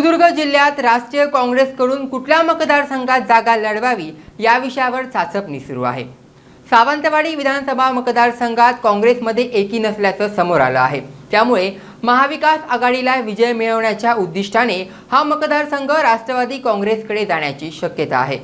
सिंधुदुर्ग जिल्ह्यात राष्ट्रीय काँग्रेसकडून कुठल्या मतदारसंघात जागा लढवावी या विषयावर चाचपणी सुरू आहे. सावंतवाडी विधानसभा मतदारसंघात काँग्रेसमध्ये एकी नसल्याचं समोर आलं आहे. त्यामुळे महाविकास आघाडीला विजय मिळवण्याच्या उद्दिष्टाने हा मतदारसंघ राष्ट्रवादी काँग्रेसकडे जाण्याची शक्यता आहे.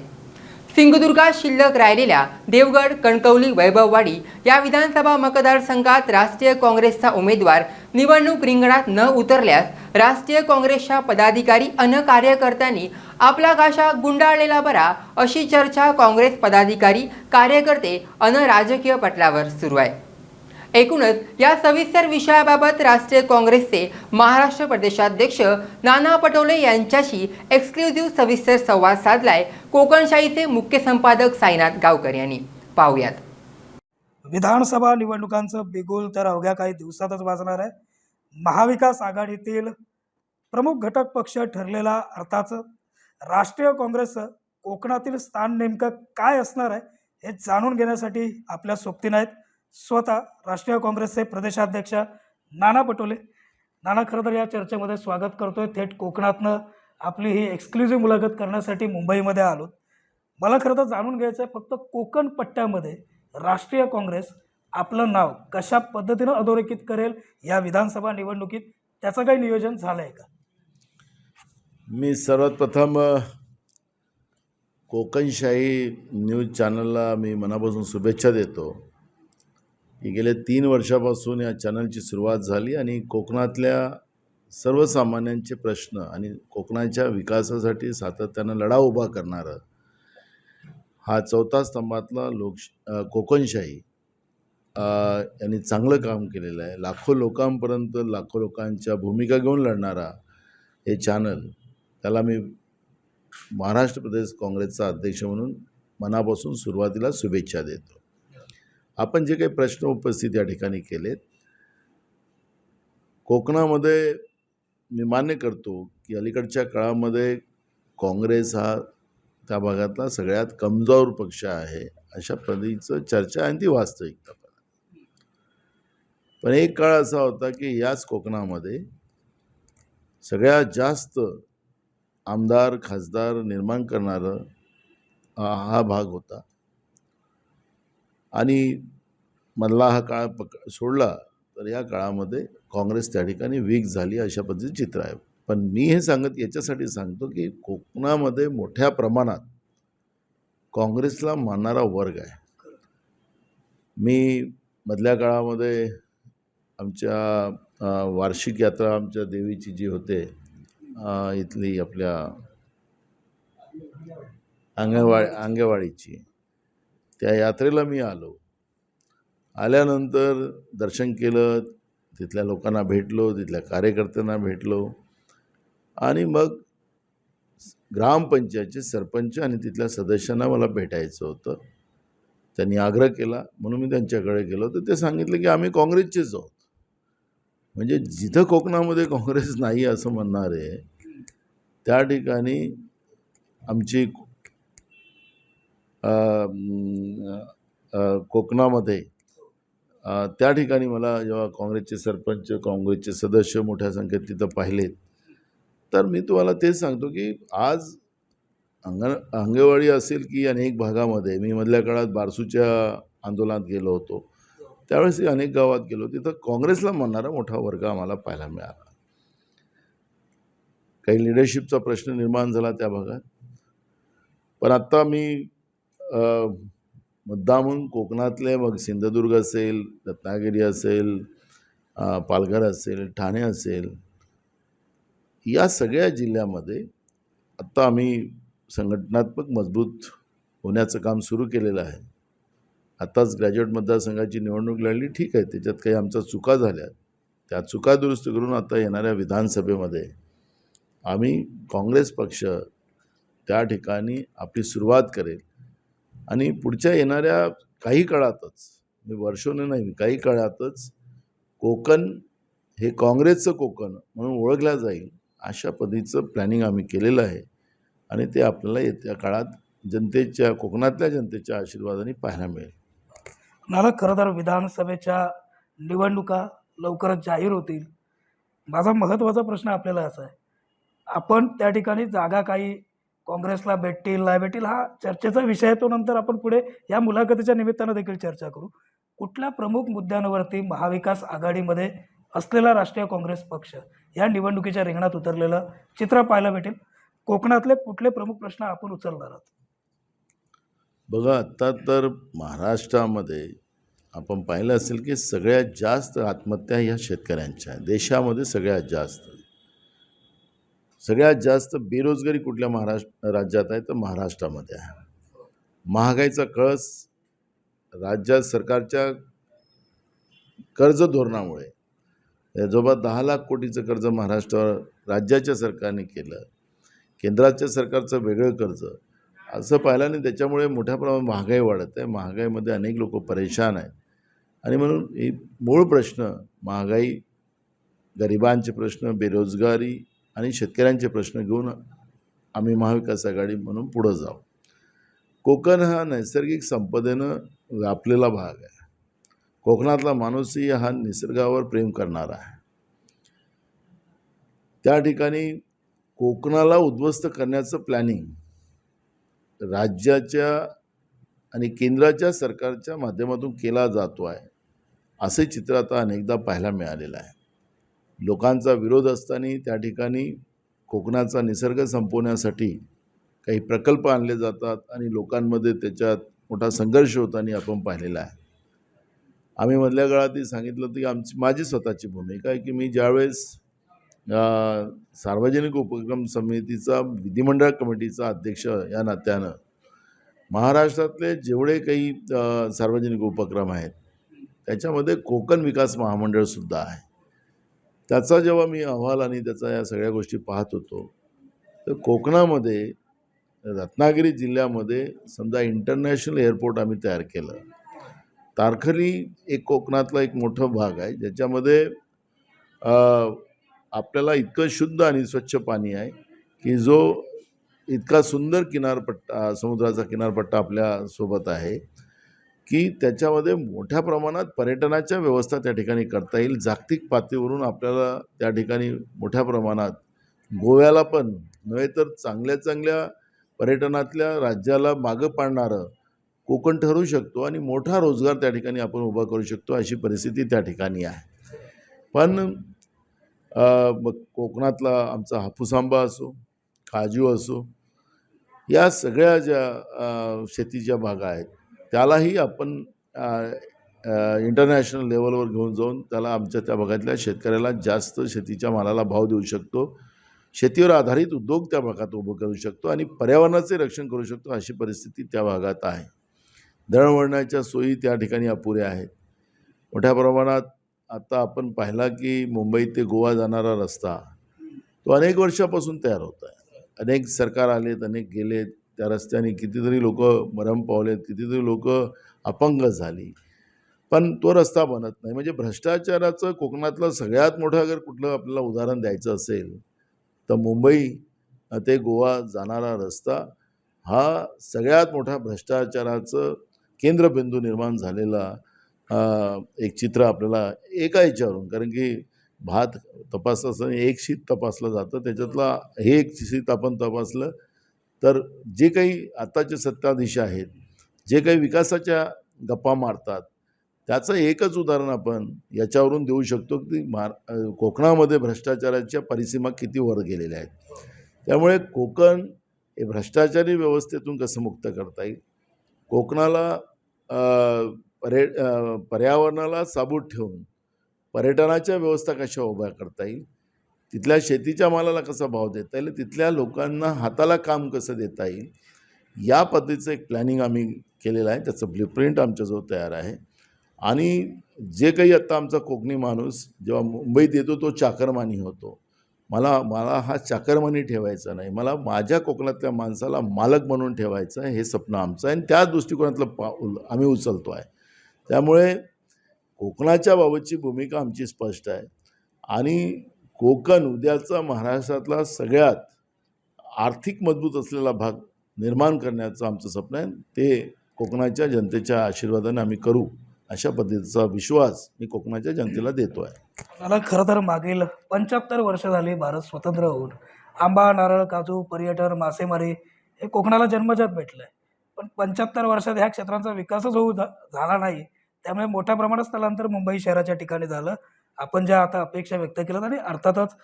सिंधुदुर्गात शिल्लक राहिलेल्या देवगड कणकवली वैभववाडी या विधानसभा मतदारसंघात राष्ट्रीय काँग्रेसचा उमेदवार निवडणूक रिंगणात न उतरल्यास राष्ट्रीय काँग्रेसच्या पदाधिकारी अन कार्यकर्त्यांनी आपला घाशा गुंडाळलेला बरा अशी चर्चा काँग्रेस पदाधिकारी कार्यकर्ते अन राजकीय पटलावर सुरू आहे. एकूणच या सविस्तर विषयाबाबत राष्ट्रीय काँग्रेसचे महाराष्ट्र प्रदेशाध्यक्ष नाना पटोले यांच्याशी एक्सक्लुझिव्ह सविस्तर संवाद साधलाय. कोकणशाहीचे मुख्य संपादक साईनाथ गावकर यांनी. पाहुयात. विधानसभा निवडणुकांचं बिगुल तर अवघ्या काही दिवसातच वाजणार आहे. महाविकास आघाडीतील प्रमुख घटक पक्ष ठरलेला अर्थाच राष्ट्रीय काँग्रेसचं कोकणातील स्थान नेमकं काय असणार आहे हे जाणून घेण्यासाठी आपल्या सोबतीनं आहेत. स्वतः राष्ट्रीय काँग्रेसचे प्रदेशाध्यक्ष नाना पटोले. नाना खरं तर या चर्चेमध्ये स्वागत करतोय. थेट कोकणातनं आपली ही एक्सक्लुझिव्ह मुलाखत करण्यासाठी मुंबईमध्ये आलो मला खरं तर जाणून घ्यायचं आहे फक्त कोकण पट्ट्यामध्ये राष्ट्रीय काँग्रेस आपलं नाव कशा पद्धतीनं अधोरेखित करेल या विधानसभा निवडणुकीत त्याचं काही नियोजन झालं आहे का? मी सर्वात प्रथम कोकणशाही न्यूज चॅनलला मी मनापासून शुभेच्छा देतो की गेल्या तीन वर्षापासून या चॅनलची सुरुवात झाली आणि कोकणातल्या सर्वसामान्यांचे प्रश्न आणि कोकणाच्या विकासासाठी सातत्यानं लढा उभा करणारं हा चौथा स्तंभातला लोक कोकणशाही यांनी चांगलं काम केलेलं आहे. लाखो लोकांपर्यंत लाखो लोकांच्या भूमिका घेऊन लढणारा हे चॅनल त्याला मी महाराष्ट्र प्रदेश काँग्रेसचा अध्यक्ष म्हणून मनापासून सुरुवातीला शुभेच्छा देतो. आपण जे काही प्रश्न उपस्थित या ठिकाणी केलेत कोकणामध्ये मी मान्य करतो की अलीकडच्या काळामध्ये काँग्रेस हा त्या भागातला सगळ्यात कमजोर पक्ष आहे अशा पद्धतीचं चर्चा आणि ती वास्तविकता पण एक काळ असा होता की याच कोकणामध्ये सगळ्यात जास्त आमदार खासदार निर्माण करणारं हा भाग होता. आणि मधला हा काळ पक सोडला तर या काळामध्ये काँग्रेस त्या ठिकाणी वीक झाली अशा पद्धतीचं चित्र आहे. पण मी हे सांगत याच्यासाठी सांगतो की कोकणामध्ये मोठ्या प्रमाणात काँग्रेसला मानणारा वर्ग आहे. मी मधल्या काळामध्ये आमच्या वार्षिक यात्रा आमच्या देवीची जी होते इथली आपल्या अंगणवाडी अंगेवाडीची त्या यात्रेला मी आलो. आल्यानंतर दर्शन केलं तिथल्या लोकांना भेटलो तिथल्या कार्यकर्त्यांना भेटलो आणि मग ग्रामपंचायतचे सरपंच आणि तिथल्या सदस्यांना मला भेटायचं होतं. त्यांनी आग्रह केला म्हणून मी त्यांच्याकडे गेलो तर ते सांगितलं की आम्ही काँग्रेसचेच आहोत. म्हणजे जिथं कोकणामध्ये काँग्रेस नाही असं म्हणणारे त्या ठिकाणी आमची कोकणामध्ये त्या ठिकाणी मला जेव्हा काँग्रेसचे सरपंच काँग्रेसचे सदस्य मोठ्या संख्येत तिथं पाहिलेत तर मी तुम्हाला तेच सांगतो की आज अंगण अंगणवाडी असेल की अनेक भागामध्ये मी मधल्या काळात बारसूच्या आंदोलनात गेलो होतो. त्यावेळेस अनेक गावात गेलो. तिथं काँग्रेसला म्हणणारा मोठा वर्ग आम्हाला पाहायला मिळाला. काही लिडरशिपचा प्रश्न निर्माण झाला त्या भागात. पण आत्ता मी मुद्दामून कोकणातले मग सिंधुदुर्ग असेल रत्नागिरी असेल पालघर असेल ठाणे असेल या सगळ्या जिल्ह्यामध्ये आत्ता आम्ही संघटनात्मक मजबूत होण्याचं काम सुरू केलेलं आहे. आत्ताच ग्रॅज्युएट मतदारसंघाची निवडणूक लढली ठीक आहे त्याच्यात काही आमच्या चुका झाल्या. त्या चुका दुरुस्त करून आता येणाऱ्या विधानसभेमध्ये आम्ही काँग्रेस पक्ष त्या ठिकाणी आपली सुरुवात करेल. आणि पुढच्या येणाऱ्या काही काळातच मी वर्षोने नाही काही काळातच कोकण हे काँग्रेसचं कोकण म्हणून ओळखलं जाईल अशा पद्धतीचं प्लॅनिंग आम्ही केलेलं आहे. आणि ते आपल्याला येत्या काळात जनतेच्या कोकणातल्या जनतेच्या आशीर्वादाने पाहायला मिळेल. मला खरं तर विधानसभेच्या निवडणुका लवकरच जाहीर होतील? माझा महत्त्वाचा प्रश्न आपल्याला असा आहे. आपण त्या ठिकाणी जागा काही काँग्रेसला भेटतील नाही भेटतील हा चर्चेचा विषय तो नंतर आपण पुढे या मुलाखतीच्या निमित्तानं देखील चर्चा करू. कुठल्या प्रमुख मुद्द्यांवरती महाविकास आघाडीमध्ये असलेला राष्ट्रीय काँग्रेस पक्ष या निवडणुकीच्या रिंगणात उतरलेलं चित्र पाहायला भेटेल. कोकणातले कुठले प्रमुख प्रश्न आपण उचलणार आहोत? बघा आत्ता तर महाराष्ट्रामध्ये आपण पाहिलं असेल की सगळ्यात जास्त आत्महत्या ह्या शेतकऱ्यांच्या देशामध्ये सगळ्यात जास्त. सगळ्यात जास्त बेरोजगारी कुठल्या महाराष्ट्र राज्यात आहे? तर महाराष्ट्रामध्ये आहे. महागाईचा कळस राज्यात सरकारच्या कर्ज धोरणामुळे जवळपास दहा लाख कोटीचं कर्ज महाराष्ट्रावर राज्याच्या सरकारने केलं. केंद्राच्या सरकारचं वेगळं कर्ज. असं पाहिलं आणि त्याच्यामुळे मोठ्या प्रमाणात महागाई वाढत आहे. महागाईमध्ये अनेक लोक परेशान आहेत. आणि म्हणून हे मूळ प्रश्न महागाई गरिबांचे प्रश्न बेरोजगारी आणि शेतकऱ्यांचे प्रश्न घेऊन आम्ही महाविकास आघाडी म्हणून पुढं जाऊ. कोकण हा नैसर्गिक संपदेनं व्यापलेला भाग आहे. कोकणातला माणूसही हा निसर्गावर प्रेम करणारा आहे. त्या ठिकाणी कोकणाला उद्ध्वस्त करण्याचं प्लॅनिंग राज्याच्या आणि केंद्राच्या सरकारच्या माध्यमातून केला जातो आहे. असे चित्र आता अनेकदा पाहायला मिळालेलं आहे. लोकांचा विरोध असताना त्या ठिकाणी कोकणाचा निसर्ग संपवण्यासाठी काही प्रकल्प आणले जातात आणि लोकांमध्ये त्याच्यात मोठा संघर्ष होताना आपण पाहिलेला आहे. आम्ही मधल्या काळातही सांगितलं की आमची माझी स्वतःची भूमिका आहे की मी ज्यावेळेस सार्वजनिक उपक्रम समितीचा विधिमंडळ कमिटीचा अध्यक्ष या नात्यानं महाराष्ट्रातले जेवढे काही सार्वजनिक उपक्रम आहेत त्याच्यामध्ये कोकण विकास महामंडळसुद्धा आहे. त्याचा जेव्हा मी अहवाल आणि त्याचा या सगळ्या गोष्टी पाहत होतो तर कोकणामध्ये रत्नागिरी जिल्ह्यामध्ये समजा इंटरनॅशनल एअरपोर्ट आम्ही तयार केलं. तारखली एक कोकणातला एक मोठं भाग आहे ज्याच्यामध्ये आपल्याला इतकं शुद्ध आणि स्वच्छ पाणी आहे की जो इतका सुंदर किनारपट्टा समुद्राचा किनारपट्टा आपल्यासोबत आहे की त्याच्यामध्ये मोठ्या प्रमाणात पर्यटनाच्या व्यवस्था त्या ठिकाणी करता येईल. जागतिक पातळीवरून आपल्याला त्या ठिकाणी मोठ्या प्रमाणात गोव्याला पण नव्हे तर चांगल्या चांगल्या पर्यटनातल्या राज्याला मागं पाडणारं कोकण ठरू शकतो आणि मोठा रोजगार त्या ठिकाणी आपण उभा करू शकतो अशी परिस्थिती त्या ठिकाणी आहे. पण मग कोकणातला आमचा हापूस आंबा असो काजू असो या सगळ्या ज्या शेतीच्या भागा आहेत त्यालाही आपण इंटरनॅशनल लेवलवर घेऊन जाऊन त्याला आमच्या त्या भागातल्या शेतकऱ्याला जास्त शेतीच्या मालाला भाव देऊ शकतो. शेतीवर आधारित उद्योग त्या भागात उभं करू शकतो आणि पर्यावरणाचे रक्षण करू शकतो अशी परिस्थिती त्या भागात आहे. दळणवळणाच्या सोयी त्या ठिकाणी अपुऱ्या आहेत. मोठ्या प्रमाणात आता आपण पाहिला की मुंबई ते गोवा जाणारा रस्ता तो अनेक वर्षापासून तयार होत आहे. अनेक सरकार आलेत अनेक गेलेत. त्या रस्त्याने कितीतरी लोक मरम पावलेत कितीतरी लोक अपंग झाली. पण तो रस्ता बनत नाही. म्हणजे भ्रष्टाचाराचं कोकणातलं सगळ्यात मोठं अगर कुठलं आपल्याला उदाहरण द्यायचं असेल तर मुंबई ते गोवा जाणारा रस्ता हा सगळ्यात मोठा भ्रष्टाचाराचं केंद्रबिंदू निर्माण झालेला एक चित्र आपल्याला एका याच्यावरून कारण की भात तपासत असताना एक शीत तपासलं जातं त्याच्यातला हे एक शीत आपण तपासलं तर जे काही आत्ताचे सत्ताधीश आहेत जे काही विकासाच्या गप्पा मारतात त्याचं एकच उदाहरण आपण याच्यावरून देऊ शकतो की मार कोकणामध्ये भ्रष्टाचाराच्या परिसीमा किती वर गेलेल्या आहेत. त्यामुळे कोकण हे भ्रष्टाचारी व्यवस्थेतून कसं मुक्त करता येईल? कोकणाला पर्य पर्यावरणाला साबूत ठेवून पर्यटनाच्या व्यवस्था कशा उभ्या करता येईल तिथल्या शेतीच्या मालाला कसा भाव देता येईल तिथल्या लोकांना हाताला काम कसं देता येईल या पद्धतीचं एक प्लॅनिंग आम्ही केलेलं आहे. त्याचं ब्ल्यूप्रिंट आमच्याजवळ तयार आहे. आणि जे काही आत्ता आमचा कोकणी माणूस जेव्हा मुंबईत येतो तो चाकरमानी होतो. मला मला हा चाकरमानी ठेवायचा नाही. मला माझ्या कोकणातल्या माणसाला मालक म्हणून ठेवायचं आहे हे स्वप्न आमचं आहे. आणि त्याच दृष्टिकोनातलं पा आम्ही उचलतो आहे. त्यामुळे कोकणाच्या बाबतची भूमिका आमची स्पष्ट आहे. आणि कोकण उद्याचा महाराष्ट्रातला सगळ्यात आर्थिक मजबूत असलेला भाग निर्माण करण्याचं आमचं स्वप्न आहे. ते कोकणाच्या जनतेच्या आशीर्वादाने आम्ही करू अशा पद्धतीचा विश्वास मी कोकणाच्या जनतेला देतो आहे. मला खरं तर मागील पंच्याहत्तर वर्ष झाली भारत स्वतंत्र होऊन आंबा नारळ काजू पर्यटन मासेमारी हे कोकणाला जन्मजात भेटलं आहे पण पंच्याहत्तर वर्षात ह्या क्षेत्रांचा विकासच होऊ झा झाला नाही. त्यामुळे मोठ्या प्रमाणात स्थलांतर मुंबई शहराच्या ठिकाणी झालं. आपण ज्या आता अपेक्षा व्यक्त केल्यात आणि अर्थातच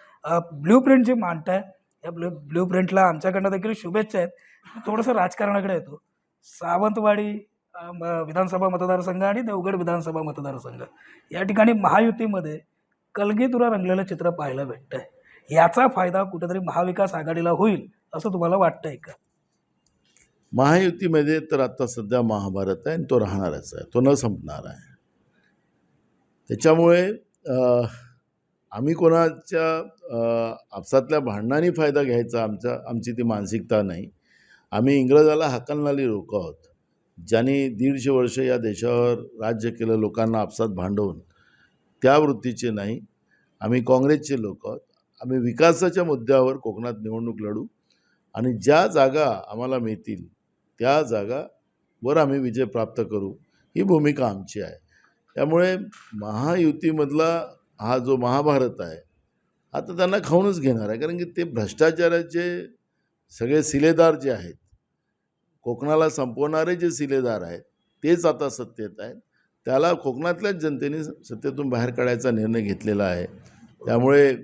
ब्ल्यू प्रिंट जी मांडताय या ब्ल्यू ब्ल्यू प्रिंटला आमच्याकडनं देखील शुभेच्छा आहेत. थोडंसं राजकारणाकडे येतो. सावंतवाडी म- विधानसभा मतदारसंघ आणि देवगड विधानसभा मतदारसंघ. या ठिकाणी महायुतीमध्ये कलगीतुरा रंगलेलं चित्र पाहायला भेटतंय. याचा फायदा कुठेतरी महाविकास आघाडीला होईल असं तुम्हाला वाटतंय का? महायुतीमध्ये तर आता सध्या महाभारत आहे आणि तो राहणारच आहे. तो न संपणार आहे. त्याच्यामुळे आम्ही कोणाच्या आपसातल्या भांडणाने फायदा घ्यायचा आमच्या आमची ती मानसिकता नाही. आम्ही इंग्रजाला हाकलणारी लोक आहोत. ज्यांनी दीडशे वर्ष या देशावर राज्य केलं लोकांना आपसात भांडवून त्या वृत्तीचे नाही. आम्ही काँग्रेसचे लोक आहोत. आम्ही विकासाच्या मुद्द्यावर कोकणात निवडणूक लढू आणि ज्या जागा आम्हाला मिळतील त्या जागावर आम्ही विजय प्राप्त करू. ही भूमिका आमची आहे. त्यामुळे महायुतीमधला हा जो महाभारत आहे आता त्यांना खाऊनच घेणार आहे. कारण की ते भ्रष्टाचाराचे सगळे सिलेदार जे आहेत कोकणाला संपवणारे जे सिलेदार आहेत तेच आता सत्तेत आहेत. त्याला कोकणातल्याच जनतेने सत्तेतून बाहेर काढायचा निर्णय घेतलेला आहे. त्यामुळे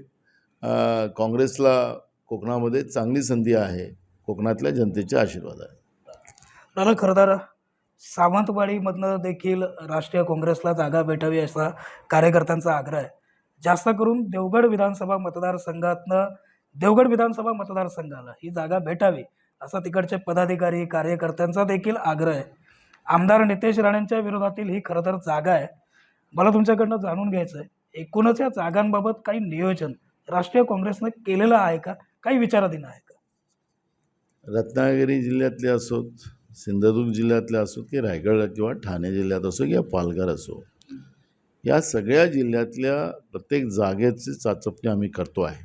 काँग्रेसला कोकणामध्ये चांगली संधी आहे कोकणातल्या जनतेचे आशीर्वाद आहे. दादा खरं तर सावंतवाडीमधनं देखील राष्ट्रीय काँग्रेसला जागा भेटावी असा कार्यकर्त्यांचा आग्रह आहे. जास्त करून देवगड विधानसभा मतदारसंघातनं देवगड विधानसभा मतदारसंघाला ही जागा भेटावी असा तिकडचे पदाधिकारी कार्यकर्त्यांचा देखील आग्रह आहे. आमदार नितेश राणेंच्या विरोधातील ही खरं तर जागा आहे. मला तुमच्याकडनं जाणून घ्यायचं आहे एकूणच या जागांबाबत काही नियोजन राष्ट्रीय काँग्रेसनं केलेलं आहे का? काही विचाराधीन आहे का? रत्नागिरी जिल्ह्यातले असोत सिंधुदुर्ग जिल्ह्यातल्या असो की रायगड किंवा ठाणे जिल्ह्यात असो किंवा पालघर असो या सगळ्या जिल्ह्यातल्या प्रत्येक जागेची चाचपणी आम्ही करतो आहे.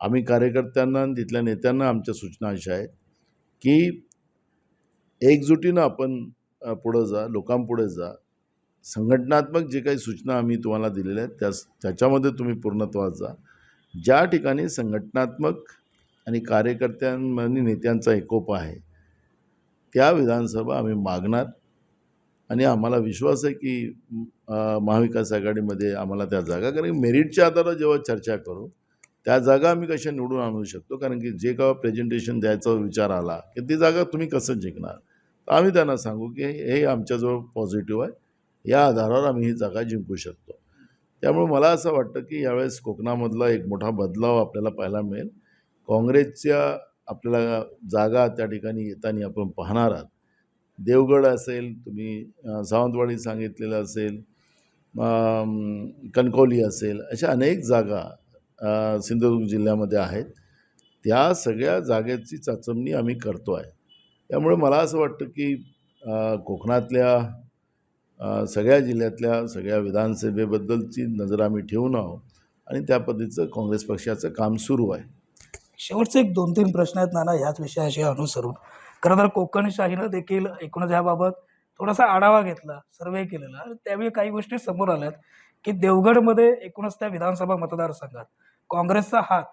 आम्ही कार्यकर्त्यांना आणि तिथल्या नेत्यांना आमच्या सूचना अशा आहेत की एकजुटीनं आपण पुढं जा लोकांपुढे जा. संघटनात्मक जे काही सूचना आम्ही तुम्हाला दिलेल्या आहेत त्या त्याच्यामध्ये तुम्ही पूर्णत्वास जा. ज्या ठिकाणी संघटनात्मक आणि कार्यकर्त्यां आणि नेत्यांचा एकोप आहे त्या विधानसभा आम्ही मागणार. आणि आम्हाला विश्वास आहे की महाविकास आघाडीमध्ये आम्हाला त्या जागा कारण की मेरिटच्या आधारावर जेव्हा चर्चा करू त्या जागा आम्ही कशा निवडून आणू शकतो? कारण की जे का प्रेझेंटेशन द्यायचा विचार आला की ती जागा तुम्ही कसं जिंकणार? तर आम्ही त्यांना सांगू की हे आमच्याजवळ पॉझिटिव्ह आहे. या आधारावर आम्ही ही जागा जिंकू शकतो. त्यामुळे मला असं वाटतं की यावेळेस कोकणामधला एक मोठा बदलाव आपल्याला पाहायला मिळेल. काँग्रेसच्या आपल्याला जागा त्या ठिकाणी येताना आपण पाहणार आहात. देवगड असेल तुम्ही सावंतवाडी सांगितलेलं असेल कणकवली असेल अशा अनेक जागा सिंधुदुर्ग जिल्ह्यामध्ये आहेत. त्या सगळ्या जागेची चाचपणी आम्ही करतो आहे त्यामुळे मला असं वाटतं की कोकणातल्या सगळ्या जिल्ह्यातल्या सगळ्या विधानसभेबद्दलची नजर आम्ही ठेवून आहोत आणि त्या पद्धतीचं काँग्रेस पक्षाचं काम सुरू आहे. शेवटचे एक दोन तीन प्रश्न आहेत नाना ह्याच विषयाशी अनुसरून. खरं तर कोकणशाहीनं देखील एकूणच ह्याबाबत थोडासा आढावा घेतला सर्वे केलेला. आणि त्यावेळी काही गोष्टी समोर आल्यात की देवगडमध्ये एकूणच त्या विधानसभा मतदारसंघात काँग्रेसचा हात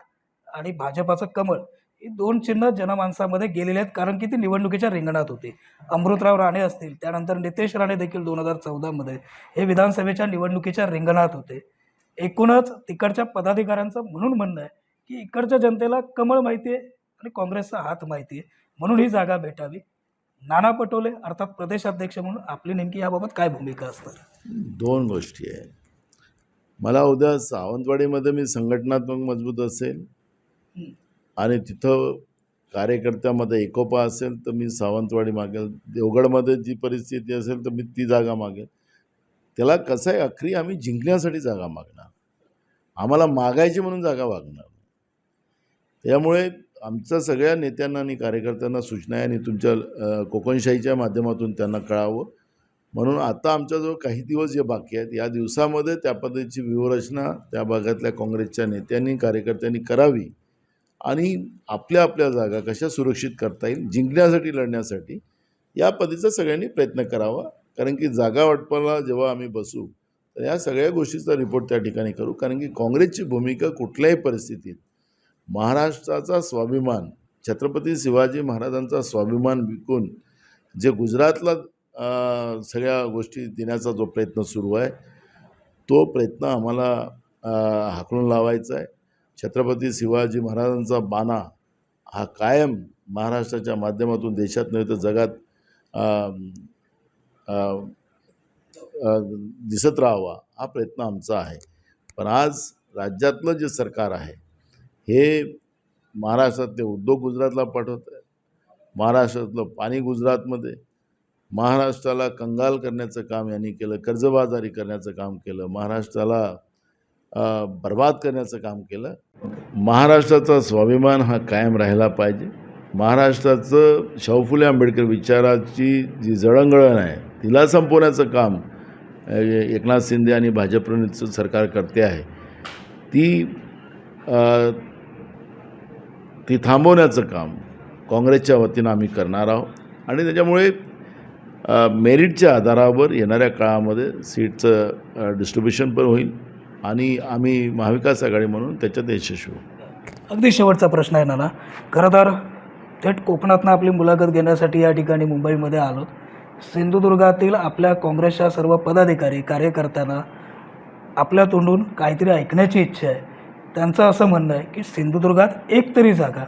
आणि भाजपाचं कमळ ही दोन चिन्ह जनमानसामध्ये गेलेली आहेत कारण की ती निवडणुकीच्या रिंगणात होती. अमृतराव राणे असतील त्यानंतर नितेश राणे देखील दोन हजार चौदामध्ये हे विधानसभेच्या निवडणुकीच्या रिंगणात होते. एकूणच तिकडच्या पदाधिकाऱ्यांचं म्हणून म्हणणं आहे की इकडच्या जनतेला कमळ माहिती आहे आणि काँग्रेसचा हात माहिती आहे. म्हणून ही जागा भेटावी. नाना पटोले अर्थात प्रदेशाध्यक्ष म्हणून आपली नेमकी याबाबत काय भूमिका असणार? दोन गोष्टी आहे मला उद्या सावंतवाडीमध्ये मी संघटनात्मक मजबूत असेल आणि तिथं कार्यकर्त्यामध्ये एकोपा असेल तर मी सावंतवाडी मागेल. देवगडमध्ये जी परिस्थिती असेल तर मी ती जागा मागेल. त्याला कसं आहे अखरी आम्ही जिंकण्यासाठी जागा मागणार. आम्हाला मागायची म्हणून जागा मागणार. त्यामुळे आमच्या सगळ्या नेत्यांना आणि कार्यकर्त्यांना सूचना आहे आणि तुमच्या कोकणशाहीच्या माध्यमातून त्यांना कळावं. म्हणून आता आमच्याजवळ काही दिवस जे बाकी आहेत या दिवसामध्ये त्या पद्धतीची व्यूहरचना त्या भागातल्या काँग्रेसच्या नेत्यांनी कार्यकर्त्यांनी करावी आणि आपल्या आपल्या जागा कशा सुरक्षित करता येईल जिंकण्यासाठी लढण्यासाठी या पद्धतीचा सगळ्यांनी प्रयत्न करावा. कारण की जागा वाटपाला जेव्हा आम्ही बसू तर या सगळ्या गोष्टीचा रिपोर्ट त्या ठिकाणी करू. कारण की काँग्रेसची भूमिका कुठल्याही परिस्थितीत महाराष्ट्राचा स्वाभिमान छत्रपती शिवाजी महाराजांचा स्वाभिमान विकून जे गुजरातला सगळ्या गोष्टी देण्याचा जो प्रयत्न सुरू आहे तो प्रयत्न आम्हाला हाकलून लावायचा आहे. छत्रपती शिवाजी महाराजांचा बाणा हा कायम महाराष्ट्राच्या माध्यमातून देशात नव्हे तर जगात दिसत राहावा हा प्रयत्न आमचा आहे. पण आज राज्यातलं जे सरकार आहे हे महाराष्ट्रातले उद्योग गुजरातला पाठवत आहे महाराष्ट्रातलं पाणी गुजरातमध्ये. महाराष्ट्राला कंगाल करण्याचं काम यांनी केलं कर्जबाजारी करण्याचं काम केलं महाराष्ट्राला बर्बाद करण्याचं काम केलं. महाराष्ट्राचा स्वाभिमान हा कायम राहिला पाहिजे. महाराष्ट्राचं शाहू फुले आंबेडकर विचाराची जी जळंगळण आहे तिला संपवण्याचं काम एकनाथ शिंदे आणि भाजपचं सरकार करते आहे. ती ती थांबवण्याचं काम काँग्रेसच्या वतीनं आम्ही करणार आहोत. आणि त्याच्यामुळे मेरिटच्या आधारावर येणाऱ्या काळामध्ये सीटचं डिस्ट्रीब्युशन पण होईल आणि आम्ही महाविकास आघाडी म्हणून त्याच्यात यशस्वी होऊ. अगदी शेवटचा प्रश्न आहे नाना. खरं तर थेट कोकणातनं आपली मुलाखत घेण्यासाठी या ठिकाणी मुंबईमध्ये आलो. सिंधुदुर्गातील आपल्या काँग्रेसच्या सर्व पदाधिकारी कार्यकर्त्यांना आपल्या तोंडून काहीतरी ऐकण्याची इच्छा आहे. त्यांचं असं म्हणणं आहे की सिंधुदुर्गात एक तरी जागा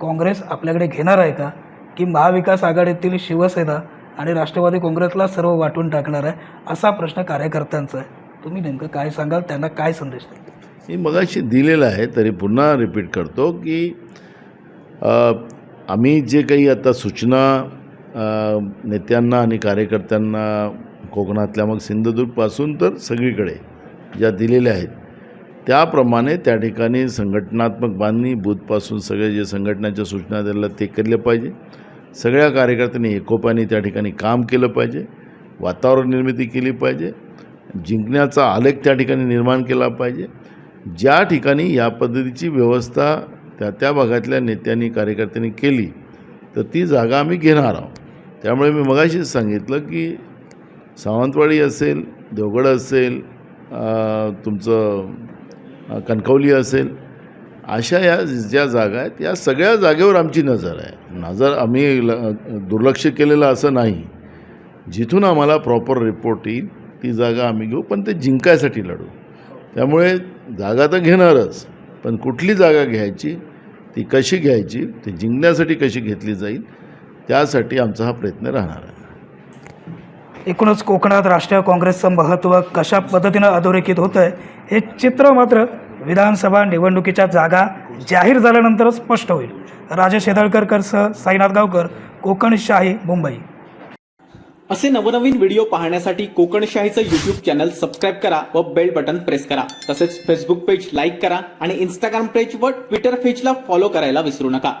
काँग्रेस आपल्याकडे घेणार आहे का? की महाविकास आघाडीतील शिवसेना आणि राष्ट्रवादी काँग्रेसला सर्व वाटून टाकणार आहे? असा प्रश्न कार्यकर्त्यांचा आहे. तुम्ही नेमकं काय सांगाल? त्यांना काय संदेश द्याल? मी मगाशी दिलेलं आहे तरी पुन्हा रिपीट करतो की आम्ही जे काही आता सूचना नेत्यांना आणि कार्यकर्त्यांना कोकणातल्या मग सिंधुदुर्गपासून तर सगळीकडे ज्या दिलेल्या आहेत त्याप्रमाणे त्या ठिकाणी संघटनात्मक बांधणी बूथपासून सगळे जे संघटनाच्या सूचना दिल्या ते केले पाहिजे. सगळ्या कार्यकर्त्यांनी एकोप्याने त्या ठिकाणी काम केलं पाहिजे वातावरण निर्मिती केली पाहिजे जिंकण्याचा आलेख त्या ठिकाणी निर्माण केला पाहिजे. ज्या ठिकाणी या पद्धतीची व्यवस्था त्या त्या भागातल्या नेत्यांनी कार्यकर्त्यांनी केली तर ती जागा आम्ही घेणार आहोत. त्यामुळे मी मगाशीच सांगितलं की सावंतवाडी असेल देवगड असेल तुमचं कणकवली असेल अशा या ज्या जागा आहेत या सगळ्या जागेवर आमची नजर आहे. नजर आम्ही ल दुर्लक्ष केलेलं असं नाही. जिथून आम्हाला प्रॉपर रिपोर्ट येईल ती जागा आम्ही घेऊ पण ते जिंकायसाठी लढू. त्यामुळे जागा तर घेणारच पण कुठली जागा घ्यायची ती कशी घ्यायची ती जिंकण्यासाठी कशी घेतली जाईल त्यासाठी आमचा हा प्रयत्न राहणार आहे. एकूणच कोकणात राष्ट्रीय काँग्रेसचं महत्त्व कशा पद्धतीनं अधोरेखित होतं आहे हे चित्र मात्र विधानसभा निवडणुकीच्या जागा जाहीर झाल्यानंतरच स्पष्ट होईल. राजेश हेदळकरसह साईनाथ गावकर कोकणशाही मुंबई. असे नवनवीन व्हिडिओ पाहण्यासाठी कोकणशाहीचं यूट्यूब चॅनल सबस्क्राईब करा व बेल बटन प्रेस करा. तसेच फेसबुक पेज लाईक करा आणि इंस्टाग्राम पेज व ट्विटर पेजला फॉलो करायला विसरू नका.